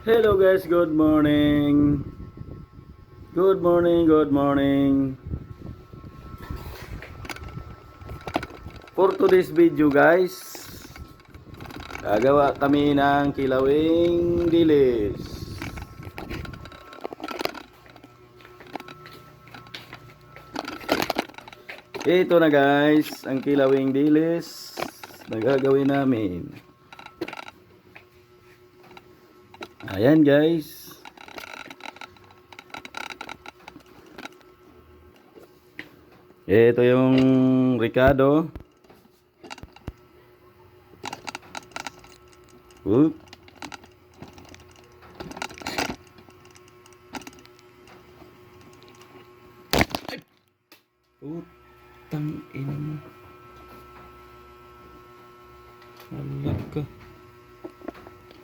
Hello guys, good morning. Good morning, good morning. For today's video guys, gagawa kami ng kilawing dilis. Ito na guys, ang kilawing dilis na gagawin namin. Ayan guys. Ito yung Ricardo. Oop. Utang ina mo. Alag ka.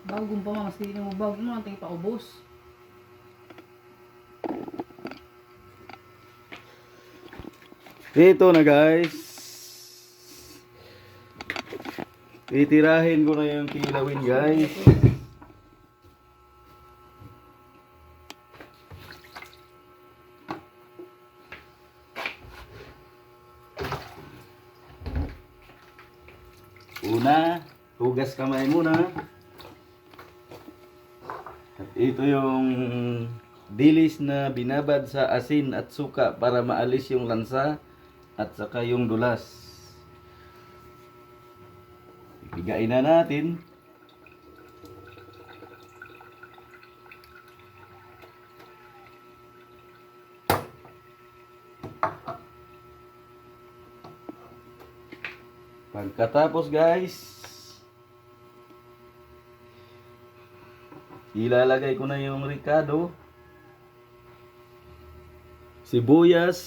Bago pa mas hindi mo bago mo ang tingin pa ubos. Ito na guys. Titirahin ko na yung kilawin guys. Una, hugas kamay muna. At ito yung dilis na binabad sa asin at suka para maalis yung lansa at saka yung dulas. Ibigain na natin. Pagkatapos guys, ilalagay ko na yung ricado, sibuyas,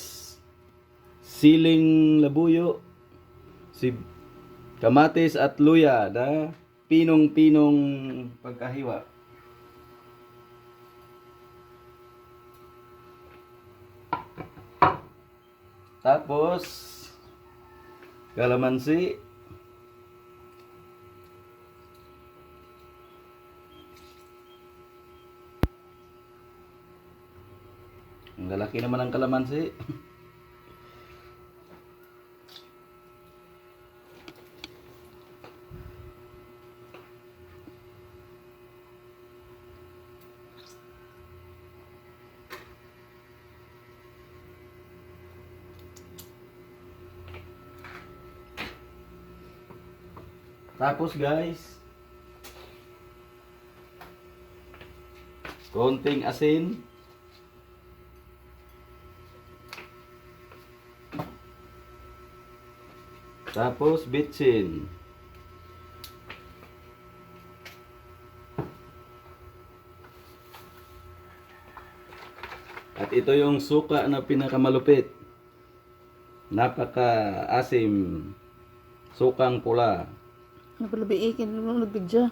siling labuyo, si kamatis at luya na pinong-pinong pagkahiwa. Tapos kalamansi, Ang lalaki naman ng kalamansi. Tapos guys, konting asin. Tapos bitsin. At ito yung suka na pinakamalupit. Napaka asim. Sukang pula. Napalabi ikin mo nagbidya.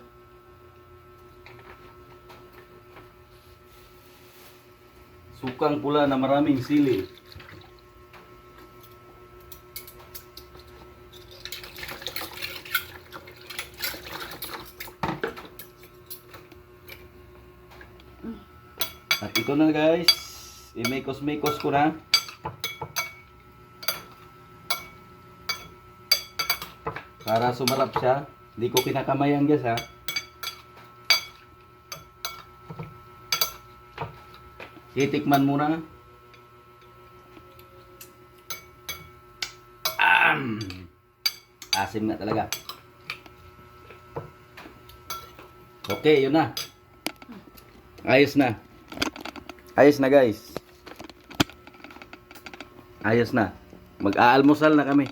Sukang pula na maraming sili. At ito na guys, imekos-mekos ko na. Para sumarap siya. Hindi ko kinakamayan guys ha. Titikman muna. Am! Asim nga talaga. Okay, yun na. Ayos na. Ayos na guys. Ayos na. Mag-aalmusal na kami.